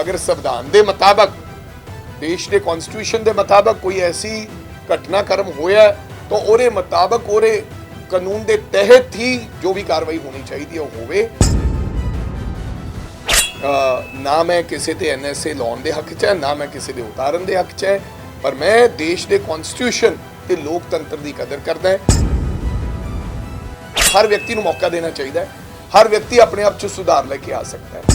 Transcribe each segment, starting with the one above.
ਅਗਰ ਸੰਵਿਧਾਨ ਦੇ ਮੁਤਾਬਕ, ਦੇਸ਼ ਦੇ ਕਨਸਟੀਟਿਊਸ਼ਨ ਦੇ ਮੁਤਾਬਕ ਕੋਈ ਐਸੀ ਘਟਨਾਕ੍ਰਮ ਹੋਇਆ ਤਾਂ ਉਹਦੇ ਮੁਤਾਬਕ ਉਹਦੇ ਕਾਨੂੰਨ ਦੇ ਤਹਿਤ ਹੀ ਜੋ ਵੀ ਕਾਰਵਾਈ ਹੋਣੀ ਚਾਹੀਦੀ ਹੈ ਉਹ ਹੋਵੇ। ਨਾ ਮੈਂ ਕਿਸੇ ਤੇ ਐਨਐਸਏ ਲਾਉਣ ਦੇ ਹੱਕ 'ਚ ਹੈ, ਨਾ ਮੈਂ ਕਿਸੇ ਦੇ ਉਤਾਰਨ ਦੇ ਹੱਕ 'ਚ ਹੈ, ਪਰ ਮੈਂ ਦੇਸ਼ ਦੇ ਕਨਸਟੀਟਿਊਸ਼ਨ ਤੇ ਲੋਕਤੰਤਰ ਦੀ ਕਦਰ ਕਰਦਾ ਹਾਂ। ਹਰ ਵਿਅਕਤੀ ਨੂੰ ਮੌਕਾ ਦੇਣਾ ਚਾਹੀਦਾ ਹੈ, ਹਰ ਵਿਅਕਤੀ ਆਪਣੇ ਆਪ 'ਚ ਸੁਧਾਰ ਲੈ ਕੇ ਆ ਸਕਦਾ ਹੈ।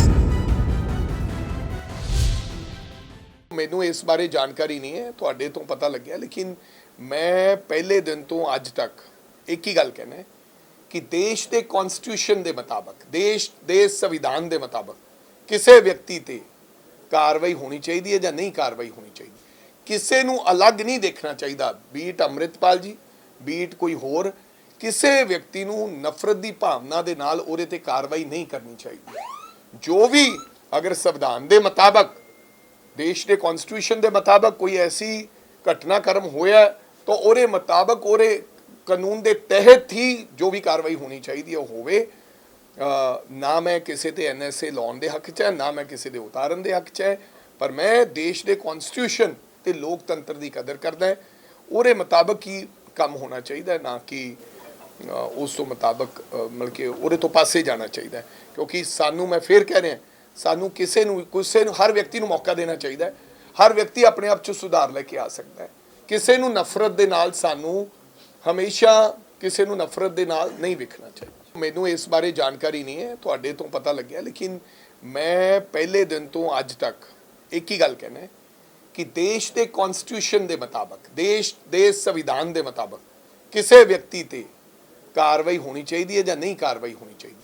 ਮੈਨੂੰ ਇਸ ਬਾਰੇ ਜਾਣਕਾਰੀ ਨਹੀਂ ਹੈ, ਤੁਹਾਡੇ ਤੋਂ ਪਤਾ ਲੱਗਿਆ, ਲੇਕਿਨ ਮੈਂ ਪਹਿਲੇ ਦਿਨ ਤੋਂ ਅੱਜ ਤੱਕ ਇੱਕ ਹੀ ਗੱਲ ਕਹਿਣਾ ਕਿ ਦੇਸ਼ ਦੇ ਕਨਸਟੀਟਿਊਸ਼ਨ ਦੇ ਮੁਤਾਬਕ, ਦੇਸ਼ ਦੇ ਸੰਵਿਧਾਨ ਦੇ ਮੁਤਾਬਕ ਕਿਸੇ ਵਿਅਕਤੀ ਤੇ ਕਾਰਵਾਈ ਹੋਣੀ ਚਾਹੀਦੀ ਹੈ ਜਾਂ ਨਹੀਂ ਕਾਰਵਾਈ ਹੋਣੀ ਚਾਹੀਦੀ। ਕਿਸੇ ਨੂੰ ਅਲੱਗ ਨਹੀਂ ਦੇਖਣਾ ਚਾਹੀਦਾ, ਬੀਟ ਅੰਮ੍ਰਿਤਪਾਲ ਜੀ, ਬੀਟ ਕੋਈ ਹੋਰ, ਕਿਸੇ ਵਿਅਕਤੀ ਨੂੰ ਨਫ਼ਰਤ ਦੀ ਭਾਵਨਾ ਦੇ ਨਾਲ ਉਹਦੇ ਤੇ ਕਾਰਵਾਈ ਨਹੀਂ ਕਰਨੀ ਚਾਹੀਦੀ। ਜੋ ਵੀ ਅਗਰ ਸੰਵਿਧਾਨ ਦੇ ਮੁਤਾਬਕ ਦੇਸ਼ ਦੇ ਕਨਸਟੀਟਿਊਸ਼ਨ ਦੇ ਮੁਤਾਬਕ ਕੋਈ ਐਸੀ ਘਟਨਾਕ੍ਰਮ ਹੋਇਆ ਤਾਂ ਉਹਦੇ ਮੁਤਾਬਕ ਉਹਦੇ ਕਾਨੂੰਨ ਦੇ ਤਹਿਤ ਹੀ ਜੋ ਵੀ ਕਾਰਵਾਈ ਹੋਣੀ ਚਾਹੀਦੀ ਹੈ ਉਹ ਹੋਵੇ। ਨਾ ਮੈਂ ਕਿਸੇ ਤੇ ਐਨਐਸਏ ਲਾਉਣ ਦੇ ਹੱਕ 'ਚ ਹੈ ਨਾ ਮੈਂ ਕਿਸੇ ਦੇ ਉਤਾਰਨ ਦੇ ਹੱਕ 'ਚ ਹੈ ਪਰ ਮੈਂ ਦੇਸ਼ ਦੇ ਕਨਸਟੀਟਿਊਸ਼ਨ ਤੇ ਲੋਕਤੰਤਰ ਦੀ ਕਦਰ ਕਰਦਾ ਉਹਦੇ ਮੁਤਾਬਕ ਹੀ ਕੰਮ ਹੋਣਾ ਚਾਹੀਦਾ ਨਾ ਕਿ ਉਸ ਤੋਂ ਮੁਤਾਬਕ ਅ, ਮਤਲਬ ਕਿ ਉਹਦੇ ਤੋਂ ਪਾਸੇ ਜਾਣਾ ਚਾਹੀਦਾ ਕਿਉਂਕਿ ਸਾਨੂੰ ਮੈਂ ਫੇਰ ਕਹਿ ਰਿਹਾ ਸਾਨੂੰ ਕਿਸੇ ਨੂੰ ਕਿਸੇ ਨੂੰ, ਹਰ ਵਿਅਕਤੀ ਨੂੰ ਮੌਕਾ ਦੇਣਾ ਚਾਹੀਦਾ ਹੈ। ਹਰ ਵਿਅਕਤੀ ਆਪਣੇ ਆਪ 'ਚ ਸੁਧਾਰ ਲੈ ਕੇ ਆ ਸਕਦਾ ਹੈ। ਕਿਸੇ ਨੂੰ ਨਫ਼ਰਤ ਦੇ ਨਾਲ ਸਾਨੂੰ ਹਮੇਸ਼ਾ ਕਿਸੇ ਨੂੰ ਨਫ਼ਰਤ ਦੇ ਨਾਲ ਨਹੀਂ ਵਿਖਣਾ ਚਾਹੀਦਾ। ਮੈਨੂੰ ਇਸ ਬਾਰੇ ਜਾਣਕਾਰੀ ਨਹੀਂ ਹੈ, ਤੁਹਾਡੇ ਤੋਂ ਪਤਾ ਲੱਗਿਆ, ਲੇਕਿਨ ਮੈਂ ਪਹਿਲੇ ਦਿਨ ਤੋਂ ਅੱਜ ਤੱਕ ਇੱਕ ਹੀ ਗੱਲ ਕਹਿਣਾ ਹੈ ਕਿ ਦੇਸ਼ ਦੇ ਕਨਸਟੀਟਿਊਸ਼ਨ ਦੇ ਮੁਤਾਬਕ, ਦੇਸ਼ ਦੇ ਸੰਵਿਧਾਨ ਦੇ ਮੁਤਾਬਕ ਕਿਸੇ ਵਿਅਕਤੀ ਤੇ ਕਾਰਵਾਈ ਹੋਣੀ ਚਾਹੀਦੀ ਹੈ ਜਾਂ ਨਹੀਂ ਕਾਰਵਾਈ ਹੋਣੀ ਚਾਹੀਦੀ।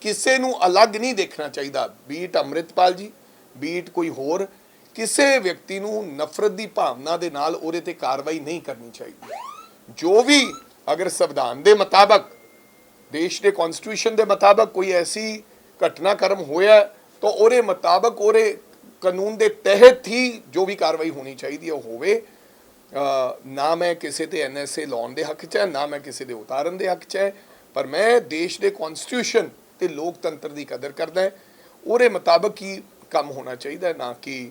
ਕਿਸੇ ਨੂੰ ਅਲੱਗ ਨਹੀਂ ਦੇਖਣਾ ਚਾਹੀਦਾ। ਬੀਟ ਅੰਮ੍ਰਿਤਪਾਲ ਜੀ, ਬੀਟ ਕੋਈ ਹੋਰ, ਕਿਸੇ ਵਿਅਕਤੀ ਨੂੰ ਨਫ਼ਰਤ ਦੀ ਭਾਵਨਾ ਦੇ ਨਾਲ ਉਹਦੇ ਤੇ ਕਾਰਵਾਈ ਨਹੀਂ ਕਰਨੀ ਚਾਹੀਦੀ। ਜੋ ਵੀ ਅਗਰ ਸੰਵਿਧਾਨ ਦੇ ਮੁਤਾਬਕ, ਦੇਸ਼ ਦੇ ਕਨਸਟੀਟਿਊਸ਼ਨ ਦੇ ਮੁਤਾਬਕ ਕੋਈ ਐਸੀ ਘਟਨਾਕ੍ਰਮ ਹੋਇਆ ਤਾਂ ਉਹਦੇ ਮੁਤਾਬਕ ਉਹਦੇ ਕਾਨੂੰਨ ਦੇ ਤਹਿਤ ਹੀ ਜੋ ਵੀ ਕਾਰਵਾਈ ਹੋਣੀ ਚਾਹੀਦੀ ਹੈ ਉਹ ਹੋਵੇ। ਨਾ ਮੈਂ ਕਿਸੇ ਤੇ ਐਨਐਸਏ ਲਾਉਣ ਦੇ ਹੱਕ 'ਚ ਹੈ, ਨਾ ਮੈਂ ਕਿਸੇ ਦੇ ਉਤਾਰਨ ਦੇ ਹੱਕ 'ਚ ਹੈ, ਪਰ ਮੈਂ ਦੇਸ਼ ਦੇ ਕਨਸਟੀਟਿਊਸ਼ਨ ਤੇ ਲੋਕਤੰਤਰ ਦੀ ਕਦਰ ਕਰਦਾ ਹੈ। ਉਹਦੇ ਮੁਤਾਬਕ ਹੀ ਕੰਮ ਹੋਣਾ ਚਾਹੀਦਾ ਨਾ ਕਿ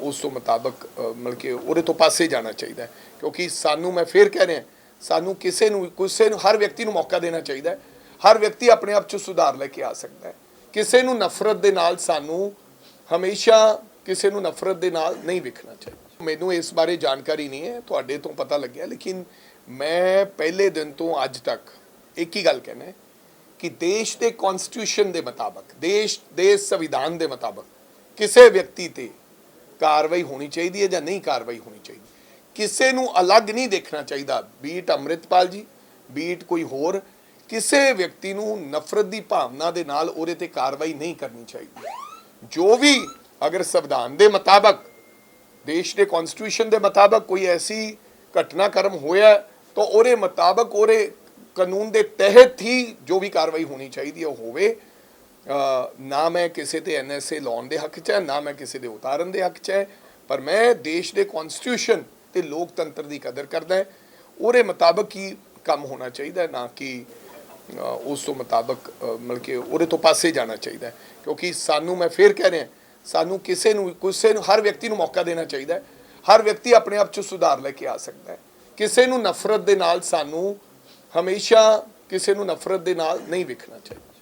ਉਸ ਤੋਂ ਮੁਤਾਬਕ ਅ, ਮਤਲਬ ਕਿ ਉਹਦੇ ਤੋਂ ਪਾਸੇ ਜਾਣਾ ਚਾਹੀਦਾ ਕਿਉਂਕਿ ਸਾਨੂੰ ਮੈਂ ਫੇਰ ਕਹਿ ਰਿਹਾ ਸਾਨੂੰ ਕਿਸੇ ਨੂੰ ਕਿਸੇ ਨੂੰ ਹਰ ਵਿਅਕਤੀ ਨੂੰ ਮੌਕਾ ਦੇਣਾ ਚਾਹੀਦਾ ਹਰ ਵਿਅਕਤੀ ਆਪਣੇ ਆਪ 'ਚ ਸੁਧਾਰ ਲੈ ਕੇ ਆ ਸਕਦਾ ਹੈ। ਕਿਸੇ ਨੂੰ ਨਫ਼ਰਤ ਦੇ ਨਾਲ ਸਾਨੂੰ ਹਮੇਸ਼ਾ ਕਿਸੇ ਨੂੰ ਨਫ਼ਰਤ ਦੇ ਨਾਲ ਨਹੀਂ ਵਿਖਣਾ ਚਾਹੀਦਾ। ਮੈਨੂੰ ਇਸ ਬਾਰੇ ਜਾਣਕਾਰੀ ਨਹੀਂ ਹੈ ਤੁਹਾਡੇ ਤੋਂ ਪਤਾ ਲੱਗਿਆ ਲੇਕਿਨ ਮੈਂ ਪਹਿਲੇ ਦਿਨ ਤੋਂ ਅੱਜ ਤੱਕ ਇੱਕ ਹੀ ਗੱਲ ਕਹਿਣਾ ਕਿ ਦੇਸ਼ ਦੇ ਕਨਸਟੀਟਿਊਸ਼ਨ ਦੇ ਮੁਤਾਬਕ, ਦੇਸ਼ ਦੇ ਸੰਵਿਧਾਨ ਦੇ ਮੁਤਾਬਕ ਕਿਸੇ ਵਿਅਕਤੀ ਤੇ ਕਾਰਵਾਈ ਹੋਣੀ ਚਾਹੀਦੀ ਹੈ ਜਾਂ ਨਹੀਂ ਕਾਰਵਾਈ ਹੋਣੀ ਚਾਹੀਦੀ। ਕਿਸੇ ਨੂੰ ਅਲੱਗ ਨਹੀਂ ਦੇਖਣਾ ਚਾਹੀਦਾ। ਬੀਟ ਅੰਮ੍ਰਿਤਪਾਲ ਜੀ, ਬੀਟ ਕੋਈ ਹੋਰ, ਕਿਸੇ ਵਿਅਕਤੀ ਨੂੰ ਨਫ਼ਰਤ ਦੀ ਭਾਵਨਾ ਦੇ ਨਾਲ ਉਹਦੇ ਤੇ ਕਾਰਵਾਈ ਨਹੀਂ ਕਰਨੀ ਚਾਹੀਦੀ। ਜੋ ਵੀ ਅਗਰ ਸੰਵਿਧਾਨ ਦੇ ਮੁਤਾਬਕ, ਦੇਸ਼ ਦੇ ਕਨਸਟੀਟਿਊਸ਼ਨ ਦੇ ਮੁਤਾਬਕ ਕੋਈ ਐਸੀ ਘਟਨਾਕ੍ਰਮ ਹੋਇਆ ਤਾਂ ਉਹਦੇ ਮੁਤਾਬਕ ਉਹਦੇ ਕਾਨੂੰਨ ਦੇ ਤਹਿਤ ਹੀ ਜੋ ਵੀ ਕਾਰਵਾਈ ਹੋਣੀ ਚਾਹੀਦੀ ਹੈ ਉਹ ਹੋਵੇ। ਨਾ ਮੈਂ ਕਿਸੇ ਤੇ ਐਨਐਸਏ ਲਾਉਣ ਦੇ ਹੱਕ 'ਚ ਹੈ ਨਾ ਮੈਂ ਕਿਸੇ ਦੇ ਉਤਾਰਨ ਦੇ ਹੱਕ 'ਚ ਹੈ ਪਰ ਮੈਂ ਦੇਸ਼ ਦੇ ਕਨਸਟੀਟਿਊਸ਼ਨ ਤੇ ਲੋਕਤੰਤਰ ਦੀ ਕਦਰ ਕਰਦਾ ਉਹਦੇ ਮੁਤਾਬਕ ਹੀ ਕੰਮ ਹੋਣਾ ਚਾਹੀਦਾ ਨਾ ਕਿ ਉਸ ਤੋਂ ਮੁਤਾਬਕ ਅ, ਮਤਲਬ ਕਿ ਉਹਦੇ ਤੋਂ ਪਾਸੇ ਜਾਣਾ ਚਾਹੀਦਾ ਕਿਉਂਕਿ ਸਾਨੂੰ ਮੈਂ ਫੇਰ ਕਹਿ ਰਿਹਾ ਸਾਨੂੰ ਕਿਸੇ ਨੂੰ ਕਿਸੇ ਨੂੰ ਹਰ ਵਿਅਕਤੀ ਨੂੰ ਮੌਕਾ ਦੇਣਾ ਚਾਹੀਦਾ ਹਰ ਵਿਅਕਤੀ ਆਪਣੇ ਆਪ 'ਚ ਸੁਧਾਰ ਲੈ ਕੇ ਆ ਸਕਦਾ ਹੈ। ਕਿਸੇ ਨੂੰ ਨਫ਼ਰਤ ਦੇ ਨਾਲ ਸਾਨੂੰ ਹਮੇਸ਼ਾ ਕਿਸੇ ਨੂੰ ਨਫ਼ਰਤ ਦੇ ਨਾਲ ਨਹੀਂ ਵੇਖਣਾ ਚਾਹੀਦਾ।